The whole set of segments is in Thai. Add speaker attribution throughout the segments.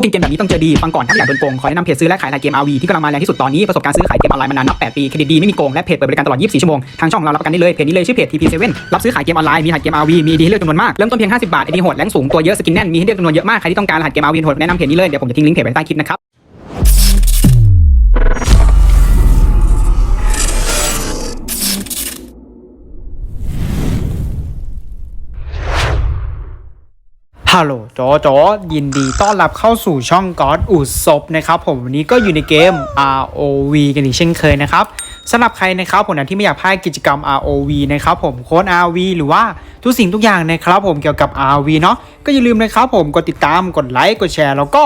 Speaker 1: วกกินเกมแบบนี้ต้องเจอดีฟังก่อนถ้าม่อยากโดนโกงขอแนะนำเพจซื้อและขายรายเกม RV ที่กำลังมาแรงที่สุดตอนนี้ประสบการณ์ซื้อขายเกมออนไลน์มานานนับ 8 ปีเครดิตดีไม่มีโกงและเพจเปิดบริการตลอด 24 ชั่วโมงทางช่องเรารับประกันได้เลยเพจนี้เลยชื่อเพจ TP7 รับซื้อขายเกมออนไลน์มีหัดเกม RV มีดีให้เลือกจำนวนมากเริ่มต้นเพียง 50 บาทไอดีโหดแรงสูงตัวเยอะสกินแน่นมีให้เลือกจำนวนเยอะมากใครที่ต้องการรหัสเกม RV โหดแนะนำเพจนี้เลยเดี๋ยวผมจะทิ้งลิงก์เพจไว้ใต้คลิปนะครับ
Speaker 2: ฮัลโหลโจโจยินดีต้อนรับเข้าสู่ช่องกอดอุศบนะครับผมวันนี้ก็อยู่ในเกม ROV กันอีกเช่นเคยนะครับ สำหรับใครนะครับผมนะที่ไม่อยากพลาดกิจกรรม ROV นะครับผมโค้ด RV หรือว่าทุกสิ่งทุกอย่างนะครับผมเกี่ยวกับ RV เนาะก็อย่าลืมนะครับผมกดติดตามกดไลค์กดแชร์ แล้วก็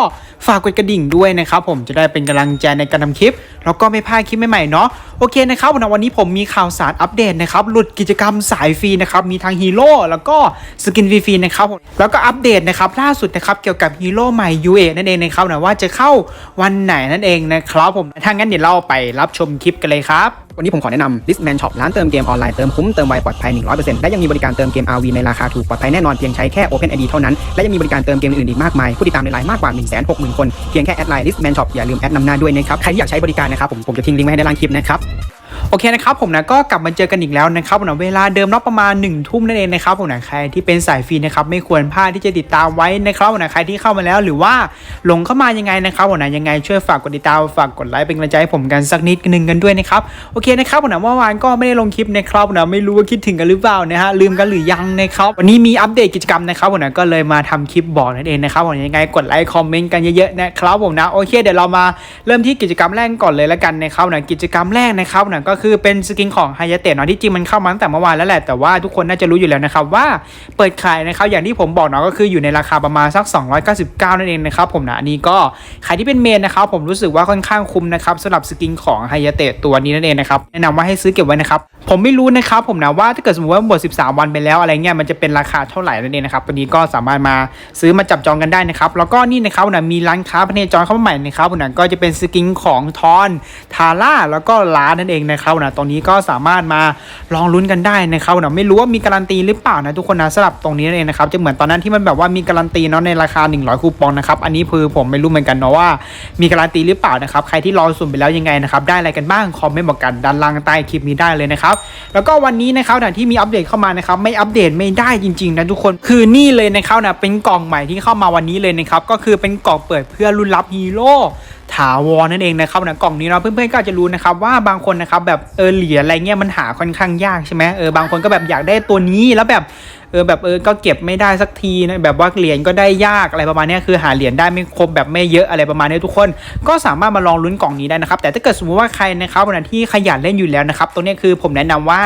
Speaker 2: ฝากกดกระดิ่งด้วยนะครับผมจะได้เป็นกำลังใจในการทำคลิป แล้วก็ไม่พลาดคลิปใหม่ๆเนาะโอเคนะครับวันนี้ผมมีข่าวสารอัปเดตนะครับหลุดกิจกรรมสายฟรีนะครับมีทางฮีโร่แล้วก็สกินฟรีๆนะครับผมแล้วก็อัปเดตนะครับล่าสุดนะครับเกี่ยวกับฮีโร่ใหม่ UA นั่นเองนะครับนะว่าจะเข้าวันไหนนั่นเองนะครับผมถ้างั้นเดี๋ยวเราไปรับชมคลิปกันเลยครับ
Speaker 1: วันนี้ผมขอแนะนำ Listman Shop ร้านเติมเกมออนไลน์เติมคุ้มเติมไวปลอดภัย 100%และยังมีบริการเติมเกม RV ในราคาถูกปลอดภัยแน่นอนเพียงใช้แค่ Open ID เท่านั้น และยังมีบริการเติมเกมอื่นอีกมากมาย ผู้ติดตามในไลน์มากกว่า 160,000 คน เพียงแค่แอดไลน์ Listman Shop อย่าลืมแอดนำหน้าด้วยนะครับ ใครที่อยากใช้บริการนะครับผมผมจะทิ้งลิงก์ไว้ให้ในล่างคลิปนะครับ
Speaker 2: โอเคนะครับผมนะก็กลับมาเจอกันอีกแล้วนะครับผมนะเวลาเดิมรอบประมาณ1นึ่ทุ่มนั่นเองนะครับผมนะใครที่เป็นสายฟรีนะครับไม่ควรพลาดที่จะติดตามไว้นะครับผมนะใครที่เข้ามาแล้วหรือว่าหลงเข้ามายังไงนะครับผมนะยังไงช่วยฝากกดติดตามฝากกดไลค์เป็นกำลังใจให้ผมกันสักนิดนึงกันด้วยนะครับโอเคนะครับผมนะเมื่อวานก็ไม่ได้ลงคลิปนะครับผมนะไม่รู้ว่าคิดถึงกันหรือเปล่านะฮะลืมกันหรือยังนะครับวันนี้มีอัปเดตกิจกรรมนะครับผมนะก็เลยมาทำคลิปบอกนั่นเองนะครับผมยังไงกดไลค์คอมเมนต์กันเยอะๆนะครับผมนะโอเคเดี๋ยวเรามาเริ่มที่กิจกรรมแรกก่อนเลยแล้วกันนะครับนะกิจกรรมแรกนะครับนะก็คือเป็นสกินของไฮยาเตะเนาะที่จริงมันเข้ามาตั้งแต่เมื่อวานแล้วแหละแต่ว่าทุกคนน่าจะรู้อยู่แล้วนะครับว่าเปิดขายนะครับอย่างที่ผมบอกเนาะก็คืออยู่ในราคาประมาณสัก 299 นั่นเองนะครับผมนะอันนี้ก็ใครที่เป็นเมนนะครับผมรู้สึกว่าค่อนข้างคุ้มนะครับสำหรับสกินของไฮยาเตะตัวนี้นั่นเองนะครับแนะนำว่าให้ซื้อเก็บไว้นะครับผมไม่รู้นะครับผมนะว่าถ้าเกิดสมมติว่าหมด 13 วันไปแล้วอะไรเงี้ยมันจะเป็นราคาเท่าไหร่นั่นเองนะครับตัวนี้ก็สามารถมาซื้อมาจับจองกันได้นะครับแล้วก็นี่นะครับนะมีร้านค้าพเนจรเข้ามาใหม่นะครับผมนะก็จะเป็นสกินของทอนทาร่าแล้วก็ร้านนั่นเองนะครับนะตรงนี้ก็สามารถมาลองลุ้นกันได้นะครับนะไม่รู้ว่ามีการันตีหรือเปล่านะทุกคนนะสำหรับตรงนี้นั่นเองนะครับจะเหมือนตอนนั้นที่มันแบบว่ามีการันตีเนาะในราคา 100 คูปองนะครับอันนี้คือผมไม่รู้เหมือนกันเนาะว่ามีการันตีหรือเปล่านะครับใครที่รอสุ่มไปแล้วยังไงนะครับได้อะไรกันบ้างคอมเมนต์บอกกันด้านล่างใต้คลิปนี้ได้เลยนะครับแล้วก็วันนี้นะครับนะที่มีอัปเดตเข้ามานะครับไม่อัปเดตไม่ได้จริงๆนะทุกคนคือนี่เลยนะครับนะเป็นกล่องใหม่ที่เข้ามาวันนี้เลยนะครับก็คือเป็นกล่องเปิดเพื่อรุ่นรับฮีโร่ ถาวรนั่นเองนะครับนะกล่องนี้เนาะเพื่อนๆก็จจะรู้นะครับว่าบางคนนะครับแบบเออเหรียญอะไรเงี้ยมันหาค่อนข้างยากใช่ไหมเออบางคนก็แบบอยากได้ตัวนี้แล้วแบบ เออแบบเออก็เก็บไม่ได้สักทีนะแบบว่าเหรียญก็ได้ยากอะไรประมาณนี้คือหาเหรียญได้ไม่ครบแบบไม่เยอะอะไรประมาณนี้ทุกคน ก็สามารถมาลองลุ้นกล่องนี้ได้นะครับแต่ถ้าเกิดสมมติว่าใครนะครับวันนั้นที่ขยันเล่นอยู่แล้วนะครับตัวเนี้คือผมแนะนำว่า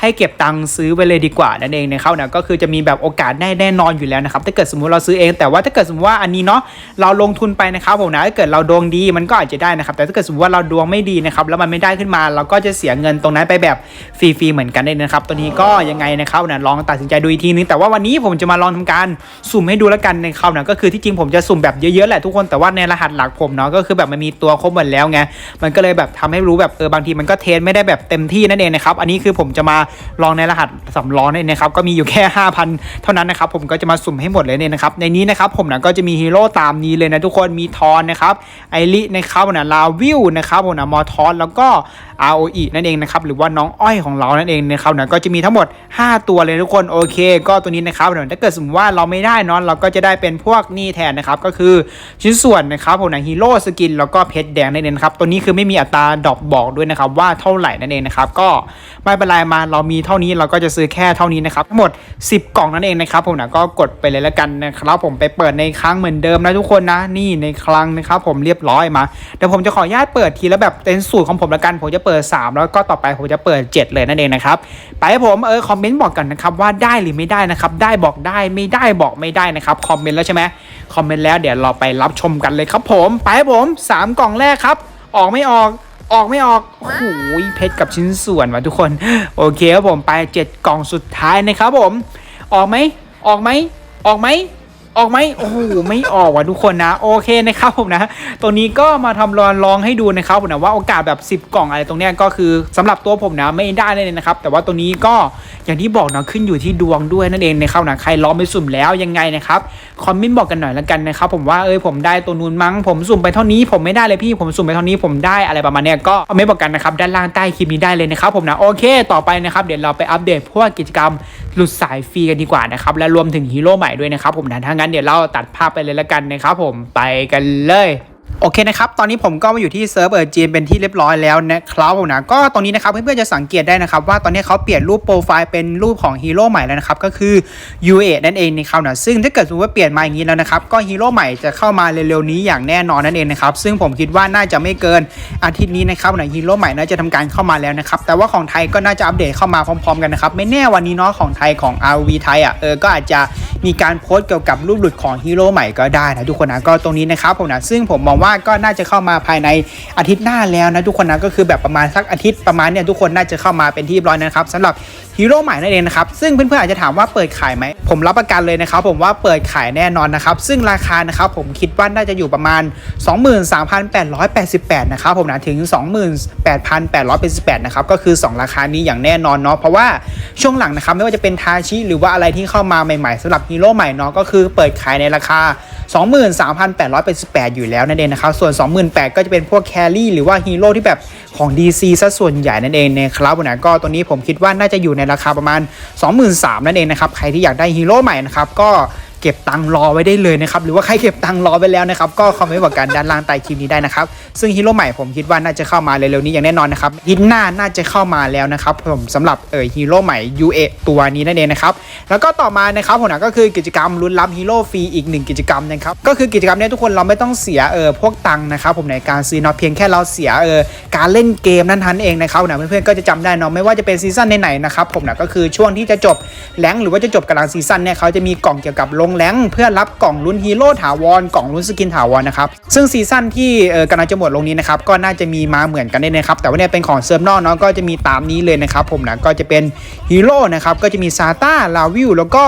Speaker 2: ให้เก็บตังค์ซื้อไว้เลยดีกว่านั่นเองนะครับนะก็คือจะมีแบบโอกาสได้แน่นอนอยู่แล้วนะครับถ้าเกิดสมมติเราซื้อเอง แต่ว่าถ้าเกิดสมมติว่าอันนี้เนาะเราลงทุนไปนะครับผมนะถ้าเกิดเราดวงดีมันก็อาจจะได้นะครับแต่ถ้าเกิดสมมติว่าเราดวงไม่ดีนะครับแล้วมันไม่ได้ขึ้นมา เราก็จะเสียเงินตรงนั้นไปแบบฟรีๆเหมือนกันเลยนะครับตัวนี้ก็ยังไงนะครับนะลองตัดสินใจดูอีกทีนึงแต่ว่าวันนี้ผมจะมาลองทำการสุ่มให้ดูแล้วกันในคราวนะก็คือที่จริงผมจะสุ่มแบบเยอะๆแหละทุกคนแต่ว่าในรหัสหลักผมเนาะก็คือแบบมันมีตัวครบหมดแล้วไงมันก็เลยแบบทำให้รู้แบบเออบางทีมันก็เทสไม่ได้แบบเต็มที่นั่นเองนะครับอันนี้คือผมจะมาลองในรหัสสำรองนั่นเองนะครับก็มีอยู่แค่ 5,000 เท่านั้นนะครับผมก็จะมาสุ่มให้หมดเลยเนี่ยนะครับในนี้นะครับผมนะก็จะมีฮีโร่ตามนี้เลยนะทุกคนมีทอนนะครับไอรินะครับนะลาวิวนะครับผมนะมอทอนแล้วก็ ROE นั่นเองนะครับหรือว่าน้องอ้อยของเรานั่นเองนะครับนะก็จะมีทั้งหมด 5 ตัวเลยทุกคนโอเคก็ตัวนี้นะครับเดี๋ยวถ้าเกิดสมมติว่าเราไม่ได้เนอะเราก็จะได้เป็นพวกนี่แทนนะครับก็คือชิ้นส่วนนะครับผมนะฮีโร่สกินแล้วก็เพชรแดงนั่นเองครับตัวนี้คือไม่มีอัตราดอปบอกด้วยนะครับว่าเท่าไหร่นั่นเองนะครับก็ไม่เป็นไรมาเรามีเท่านี้เราก็จะซื้อแค่เท่านี้นะครับทั้งหมด 10 กล่องนั่นเองนะครับผมนะก็กดไปเลยแล้วกันนะครับผมไปเปิดในครั้งเหมือนเดิมนะทุกคนนะนี่ในครั้งนะครับผมเรียบร้อยมาเดี๋ยวผมจะขออนุญาตเปิดทีแล้วแบบเป็นสูตรของผมละกันผมจะเปิด 3 แล้วก็ต่อไปผมจะเปิด 7 เลยนั่นเองนะครับไปผมเออคอมเมนต์บอกกันนะครับว่าได้หรือไม่ได้ได้นะครับ ได้บอกได้ไม่ได้บอกไม่ได้นะครับ คอมเมนต์แล้วใช่ไหมคอมเมนต์แล้วเดี๋ยวเราไปรับชมกันเลยครับผม ไปผม 3 กล่องแรกครับ ออกไม่ออก ออกไม่ออกโอ้โหเพชรกับชิ้นส่วนว่ะทุกคน โอเคครับผมไป 7 กล่องสุดท้ายนะครับผม ออกไหมออกไหมออกไหม ออกไหมโอ้โหไม่ออกว่ะทุกคนนะ โอเคนะครับผมนะ ตัวนี้ก็มาทำลองลองให้ดูนะครับผมนะว่าโอกาสแบบ 10 กล่องอะไรตรงเนี้ยก็คือสำหรับตัวผมนะไม่ได้เลยนะครับ แต่ว่าตัวนี้ก็อย่างที่บอกนะขึ้นอยู่ที่ดวงด้วยนั่นเองนะครับนะใครลองไปสุ่มแล้วยังไงนะครับคอมเมนต์บอกกันหน่อยละกันนะครับผมว่าเอ้ยผมได้ตัวนู้นมั้งผมสุ่มไปเท่านี้ ผมไม่ได้เลยพี่ผมสุ่มไปเท่านี้ผมได้อะไรประมาณเนี้ยก็คอมเมนต์บอกกันนะครับด้านล่างใต้คลิปนี้ได้เลยนะครับผมนะโอเค ต่อไปนะครับเดี๋ยวเราไปอัปเดตพวกกิจกรรม หลุดสายฟรีกันดีกว่านะครับและรวมถึงฮีโร่ใหม่ด้วยนะครับผมนะถ้างั้นเดี๋ยวเราตัดภาพไปเลยละกันนะครับผมไปกันเลย โอเคนะครับ ตอนนี้ผมก็มาอยู่ที่เซิร์ฟเออจีนเป็นที่เรียบร้อยแล้วนะครับผมนะ ก็ตรงนี้นะครับเพื่อนๆจะสังเกตได้นะครับว่าตอนนี้เขาเปลี่ยนรูปโปรไฟล์เป็นรูปของฮีโร่ใหม่แล้วนะครับก็คือ UA นั่นเองนะครับนะซึ่งถ้าเกิดสมมติว่าเปลี่ยนมาอย่างนี้แล้วนะครับก็ฮีโร่ใหม่จะเข้ามาเร็วๆนี้อย่างแน่นอนนั่นเองนะครับซึ่งผมคิดว่าน่าจะไม่เกินอาทิตย์นี้นะครับนะฮีโร่ใหม่น่าจะทำการเข้ามาแล้วนะครับแต่ว่าของไทยก็น่าจะอัปเดตเข้ามาพร้อมๆกันนะครับไม่แน่วันนี้เนาะของไทยของ RV ไทยอะเออก็อาจจะมีการโพสต์เกี่ยวกับรูปหลุดของฮีโร่ใหม่ก็ได้นะทุกคนนะก็ตรงนี้นะครับผมนะซึ่งผมมองว่าก็น่าจะเข้ามาภายในอาทิตย์หน้าแล้วนะทุกคนนะก็คือแบบประมาณสักอาทิตย์ประมาณเนี่ยทุกคนน่าจะเข้ามาเป็นที่เรียบร้อยนะครับสำหรับฮีโร่ใหม่นั่นเองนะครับซึ่งเพื่อนๆอาจจะถามว่าเปิดขายไหมผมรับประกันเลยนะครับผมว่าเปิดขายแน่นอนนะครับซึ่งราคานะครับผมคิดว่าน่าจะอยู่ประมาณ 23,888นะครับผมนะถึง 28,888นะครับก็คือ 2 ราคานี้อย่างแน่นอนเนาะเพราะว่าช่วงหลังนะครับไม่ว่าจะเป็นทาชิหรือว่าอะไรที่เข้ามาใหม่ๆสำหรับฮีโร่ใหม่เนาะก็คือเปิดขายในราคา 23,888 อยู่แล้วนั่นเองนะครับส่วน 28,000ก็จะเป็นพวกแครี่หรือว่าฮีโร่ที่แบบของ DC ซะส่วนใหญ่นั่นเองนะครับนะก็ตัวนี้ผมคิดว่าน่าจะอยู่ในราคาประมาณ 23,000นั่นเองนะครับ ใครที่อยากได้ฮีโร่ใหม่นะครับก็ เก็บตังรอไว้ได้เลยนะครับหรือว่าใครเก็บตังรอไว้แล้วนะครับก็คอมเมนต์บอกกันด้านล่างใต้คลิปนี้ได้นะครับซึ่งฮีโร่ใหม่ผมคิดว่าน่าจะเข้ามาเร็วๆนี้อย่างแน่นอนนะครับฮิตหน้าน่าจะเข้ามาแล้วนะครับผมสำหรับเออฮีโร่ใหม่ UA ตัวนี้นั่นเองนะครับแล้วก็ต่อมานะครับผมก็คือกิจกรรมลุ้นรับฮีโร่ฟรีอีกหนึ่งกิจกรรมนะครับก็คือกิจกรรมเนี้ทุกคนเราไม่ต้องเสียเออพวกตังนะครับผมในการซื้อเนาะเพียงแค่เราเสียเออการเล่นเกมนั้นทันเองนะครับนะเพื่อนๆก็จะจำได้เนาะไม่ว่าจะเป็นซีซั่นไหนๆนะครับผมนะก็คือช่วงที่จะจบแรงหรือว่าจะจบกลังซีซั่นเนี่ยเขาจะมีกล่องเกี่ยวกับลงแรงเพื่อรับกล่องลุ้นฮีโร่ถาวรกล่องลุ้นสกินถาวรนะครับซึ่งซีซั่นที่กำลังจะหมดลงนี้นะครับก็น่าจะมีมาเหมือนกันได้นะครับแต่ว่าเนี่ยเป็นของเซิร์ฟนอกเนาะก็จะมีตามนี้เลยนะครับผมนะก็จะเป็นฮีโร่นะครับก็จะมีซาต้าลาวิลแล้วก็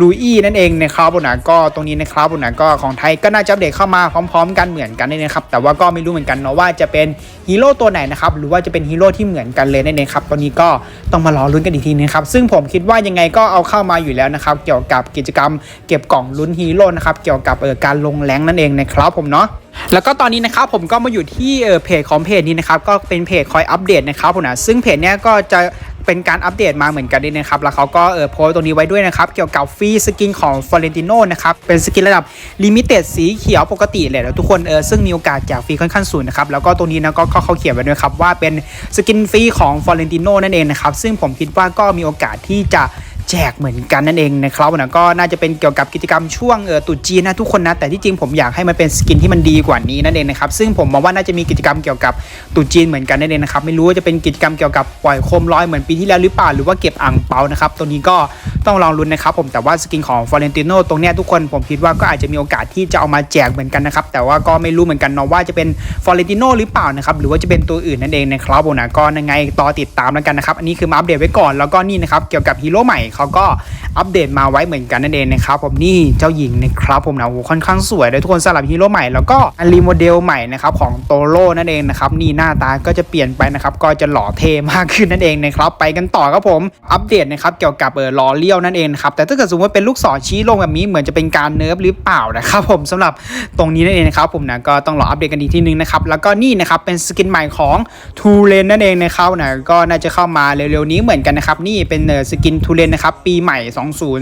Speaker 2: ลูอี้นั่นเองนะครับผมนะก็ตรงนี้นะครับผมนะก็ของไทยก็น่าจะอัปเดตเข้ามาพร้อม ๆ กันเหมือนกันนี่นะครับแต่ว่าก็ไม่รู้เหมือนกันเนาะว่าจะเป็นฮีโร่ตัวไหนนะครับหรือว่าจะเป็นฮีโร่ที่เหมือนกันเลยนั่นเองครับตอนนี้ก็ต้องมารอลุ้นกันอีกทีนะครับซึ่งผมคิดว่ายังไงก็เอาเข้ามาอยู่แล้วนะครับเกี่ยวกับกิจกรรม เก็บกล่องลุ้นฮีโร่นะครับเกี่ยวกับเอ่อการลงแรงนั่นเองนะครับผมเนาะแล้วก็ตอนนี้นะครับผมก็มาอยู่ที่เอ่อเพจของเพจนี้นะครับก็เป็นเพจคอยอัปเดตนะครับผมนะซึ่งเพจเนี้ยก็จะ เป็นการอัปเดตมาเหมือนกันด้วยนะครับ แล้วเขาก็เออโพสต์ตรงนี้ไว้ด้วยนะครับ เกี่ยวกับฟรีสกินของฟลอเรนติโนนะครับ เป็นสกินระดับลิมิเต็ดสีเขียวปกติเลยนะทุกคนเออซึ่งมีโอกาสจากฟรีค่อนข้างสูงนะครับ แล้วก็ตรงนี้นะก็เขาเขียนไว้ด้วยครับว่าเป็นสกินฟรีของฟลอเรนติโนนั่นเองนะครับ ซึ่งผมคิดว่าก็มีโอกาสที่จะ แจกเหมือนกันนั่นเองนะครับนะก็น่าจะเป็นเกี่ยวกับกิจกรรมช่วงเออตุจีนนะทุกคนนะแต่ที่จริงผมอยากให้มันเป็นสกินที่มันดีกว่านี้นั่นเองนะครับซึ่งผมมองว่าน่าจะมีกิจกรรมเกี่ยวกับตุจีนเหมือนกันนั่นเองนะครับไม่รู้ว่าจะเป็นกิจกรรมเกี่ยวกับปล่อยโคมลอยเหมือนปีที่แล้วหรือเปล่าหรือว่าเก็บอ่างเปานะครับตัวนี้ก็ต้องลองลุ้นนะครับผมแต่ว่าสกินของฟอเรนติโนตรงเนี้ยทุกคนผมคิดว่าก็อาจจะมีโอกาสที่จะเอามาแจกเหมือนกันนะครับแต่ว่าก็ไม่รู้เหมือนกันเนาะว่าจะเป็นฟอเรนติโนหรือเปล่านะครับหรือว่าจะเป็นตัวอื่นนั่นเองนะครับผมนะก็ยังไงต่อติดตามแล้วกันนะครับอันนี้คือมาอัปเดตไว้ก่อนแล้วก็นี่นะครับเกี่ยวกับฮีโร่ใหม่เขาก็อัปเดตมาไว้เหมือนกันนั่นเองนะครับผมนี่เจ้าหญิงนะครับผมนะโอ้ค่อนข้างสวยเลยทุกคนสำหรับฮีโร่ใหม่แล้วก็อันรีโมเดลใหม่นะครับของโตโร่นั่นเองนะครับนี่หน้าตาก็จะเปลี่ยนไปนะครับก็จะหล่อเท่มากขึ้นนั่นเองนะครับไปกันต่อครับผมอัปเดตนะครับเกี่ยวกับเออล้อเลี้ยวนั่นเองครับแต่ถ้าเกิดสมมติว่าเป็นลูกศรชี้ลงแบบนี้เหมือนจะเป็นการเนิร์ฟหรือเปล่านะครับผมสำหรับตรงนี้นั่นเองนะครับผมนะก็ต้องรออัปเดตกันอีกทีนึงนะครับแล้วก็นี่นะครับเป็นสกินใหม่ของทูเลนนั่นเองนะครับนะก็น่าจะเข้ามาเร็วๆนี้เหมือนกันนะครับนี่เป็นสกินทูเลนนะครับปีใหม่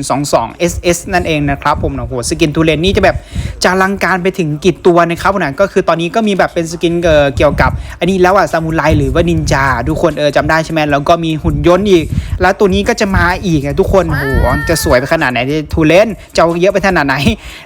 Speaker 2: 2022 SS นั่นเองนะครับผมนะโหสกินทูเลนนี่จะแบบจะลังการไปถึงกี่ตัวนะครับผมนะก็คือตอนนี้ก็มีแบบเป็นสกินเกี่ยวกับอันนี้แล้วอะซามูไรหรือว่านินจาทุกคนเออจำได้ใช่ไหมแล้วก็มีหุ่นยนต์อีก แล้วตัวนี้ก็จะมาอีกอะทุกคนโหจะสวยไปขนาดไหนทูเลนจะเอาเยอะไปขนาดไหน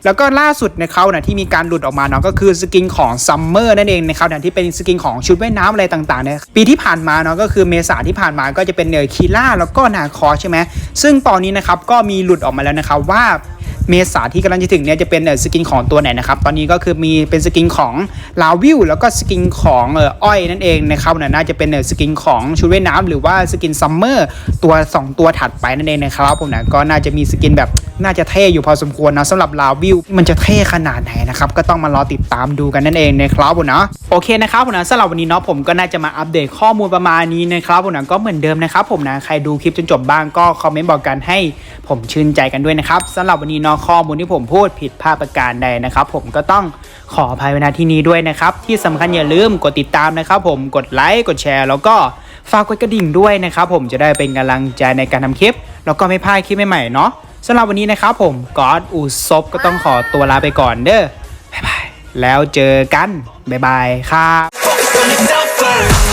Speaker 2: แล้วก็ล่าสุดในเขานะที่มีการหลุดออกมาเนาะก็คือสกินของซัมเมอร์นั่นเองนะครับนะที่เป็นสกินของชุดว่ายน้ำอะไรต่างๆเนี่ยปีที่ผ่านมาเนาะก็คือเมษาที่ผ่านมาก็จะเป็นเนอคีล่าแล้วก็นาคอใช่ไหมซึ่งตอนนี้นะครับก็มีหลุดออกมาแล้วนะครับว่า เมษาที่กำลังจะถึงเนี่ยจะเป็นเอ่อสกินของตัวไหนนะครับ ตอนนี้ก็คือมีเป็นสกินของลาวิวแล้วก็สกินของเอ้อยนั่นเองนะครับน,น่าจะเป็นเอ่อสกินของชุดว่ายน้ำหรือว่าสกินซัมเมอร์ตัว 2 ตัวถัดไปนั่นเองนะครับผมนะก็น่าจะมีสกินแบบน่าจะเท่อยู่พอสมควรนะสำหรับลาวิวมันจะเท่ขนาดไหนนะครับก็ต้องมารอติดตามดูกันนั่นเองนะครับผมนะโอเคนะครับผมนะสำหรับวันนี้เนาะผมก็น่าจะมาอัปเดตข้อมูลประมาณนี้นะครับผมนะก็เหมือนเดิมนะครับผมนะใครดูคลิปจนจบบ้างก็คอมเมนต์บอกกันให้ผมชื่นใจกันด้วยนะครับสำหรับวันนี้เนาะข้อมูลที่ผมพูดผิดพลาดประการใดนะครับ ผมก็ต้องขออภัยไว้ณที่นี้ด้วยนะครับ ที่สำคัญอย่าลืมกดติดตามนะครับ ผมกดไลค์กดแชร์ แล้วก็ฝากกดกระดิ่งด้วยนะครับ ผมจะได้เป็นกำลังใจในการทำคลิป แล้วก็ไม่พลาดคลิปใหม่ๆเนาะสำหรับวันนี้นะครับ ผมกอดอูซบก็ต้องขอตัวลาไปก่อนเด้อบ๊ายบายแล้วเจอกันบ๊ายบายครับ